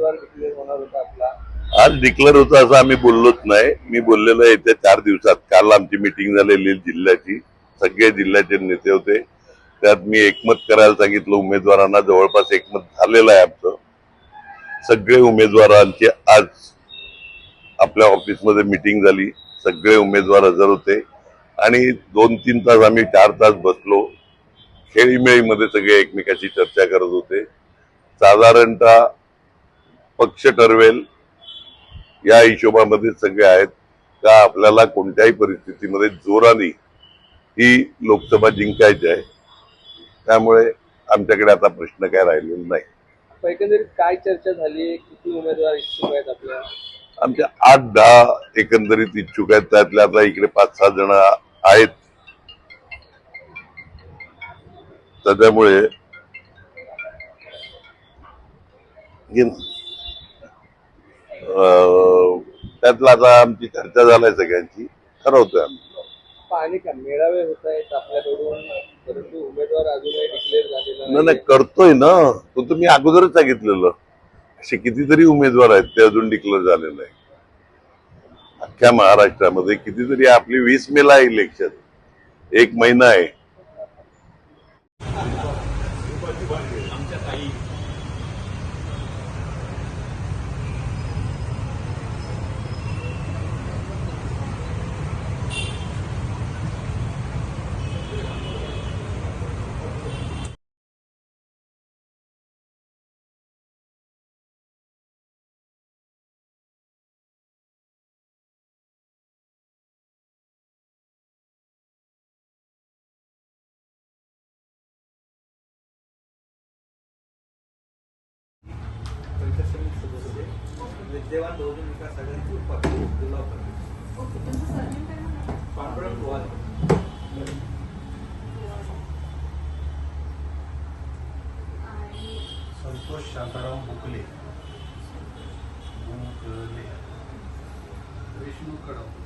उमेदवार डिक्लेअर होणार होता आपला? आज डिक्लेअर होतं असं आम्ही बोललोच नाही. मी बोललेलो आहे येत्या चार दिवसात. काल आमची मिटिंग झालेली जिल्ह्याची. सगळे जिल्ह्याचे नेते होते. त्यात मी एकमत करायला सांगितलं उमेदवारांना जवळपास एकमत झालेलं आहे आमचं. सगळे उमेदवारांची आज आपल्या ऑफिसमध्ये मिटिंग झाली. सगळे उमेदवार हजर होते. आणि दोन तीन तास आम्ही चार तास बसलो. खेळीमेळीमध्ये सगळे एकमेकाशी चर्चा करत होते. साधारणतः पक्ष ठरवेल या हिशोबामध्ये सगळे आहेत. का आपल्याला कोणत्याही परिस्थितीमध्ये जोराने ही लोकसभा जिंकायची आहे? त्यामुळे आमच्याकडे आता प्रश्न काय राहिलेला नाही. एकंदरीत काय चर्चा झाली किती उमेदवार इच्छुक आहेत आपल्या? आमच्या आठ दहा एकंदरीत इच्छुक आहेत. त्यातल्या आता इकडे पाच सहा जण आहेत. त्याच्यामुळे त्यातला आता आमची चर्चा झालाय सगळ्यांची. ठरवतोय आम्ही. पाणी का मेळावे होत आहेत आपल्याकडून परंतु उमेदवार अजूनही डिक्लेअर झालेला नाही करतोय ना. तो तुम्ही अगोदरच सांगितलेलं. असे कितीतरी उमेदवार आहेत ते अजून डिक्लेअर झाले नाही अख्ख्या महाराष्ट्रामध्ये कितीतरी आपली वीस मेला आहे इलेक्शन एक महिना आहे. विद्यमान बहुजन विकास आघाडीचे उपाध्यक्ष पांडुरंग गोवाल. संतोष शांताराम बुकले बुकले विष्णू कडव